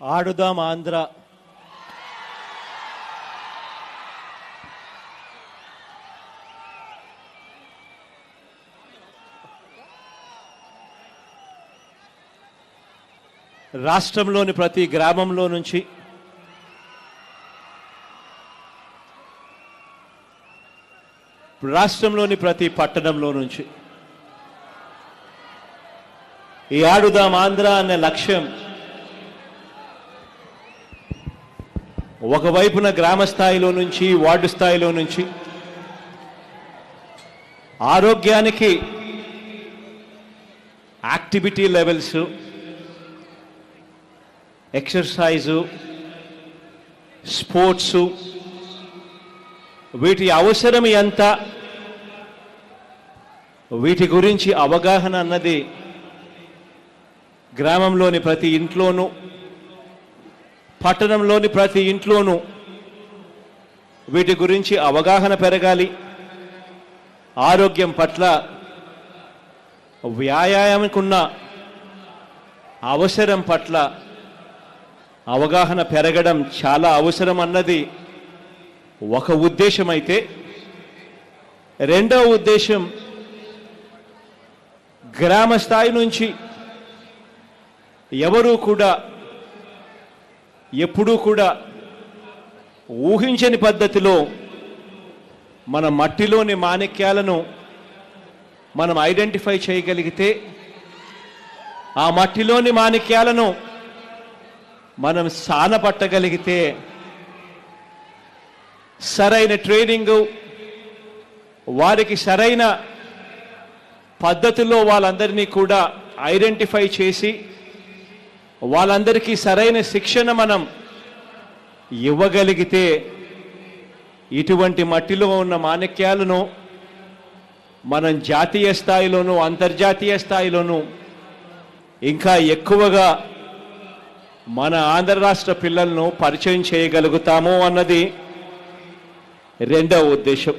ఆడుదాం ఆంధ్ర. రాష్ట్రంలోని ప్రతి గ్రామంలో నుంచి రాష్ట్రంలోని ప్రతి పట్టణంలో నుంచి ఈ ఆడుదాం ఆంధ్ర అనే లక్ష్యం ఒకవైపున గ్రామ స్థాయిలో నుంచి వార్డు స్థాయిలో నుంచి ఆరోగ్యానికి యాక్టివిటీ లెవెల్స్ ఎక్సర్సైజు స్పోర్ట్సు వీటి అవసరం ఎంత వీటి గురించి అవగాహన అన్నది గ్రామంలోని ప్రతి ఇంట్లోనూ పట్టణంలోని ప్రతి ఇంట్లోనూ వీటి గురించి అవగాహన పెరగాలి. ఆరోగ్యం పట్ల వ్యాయామంకున్న అవసరం పట్ల అవగాహన పెరగడం చాలా అవసరం అన్నది ఒక ఉద్దేశం అయితే రెండవ ఉద్దేశం గ్రామ స్థాయి నుంచి ఎవరూ కూడా ఎప్పుడూ కూడా ఊహించని పద్ధతిలో మన మట్టిలోని మాణిక్యాలను మనం ఐడెంటిఫై చేయగలిగితే ఆ మట్టిలోని మాణిక్యాలను మనం సానపట్టగలిగితే సరైన ట్రైనింగు వారికి సరైన పద్ధతిలో వాళ్ళందరినీ కూడా ఐడెంటిఫై చేసి వాళ్ళందరికీ సరైన శిక్షణ మనం ఇవ్వగలిగితే ఇటువంటి మట్టిలో ఉన్న మాణిక్యాలను మనం జాతీయ స్థాయిలోనూ అంతర్జాతీయ స్థాయిలోనూ ఇంకా ఎక్కువగా మన ఆంధ్ర రాష్ట్ర పిల్లలను పరిచయం చేయగలుగుతాము అన్నది రెండవ ఉద్దేశం.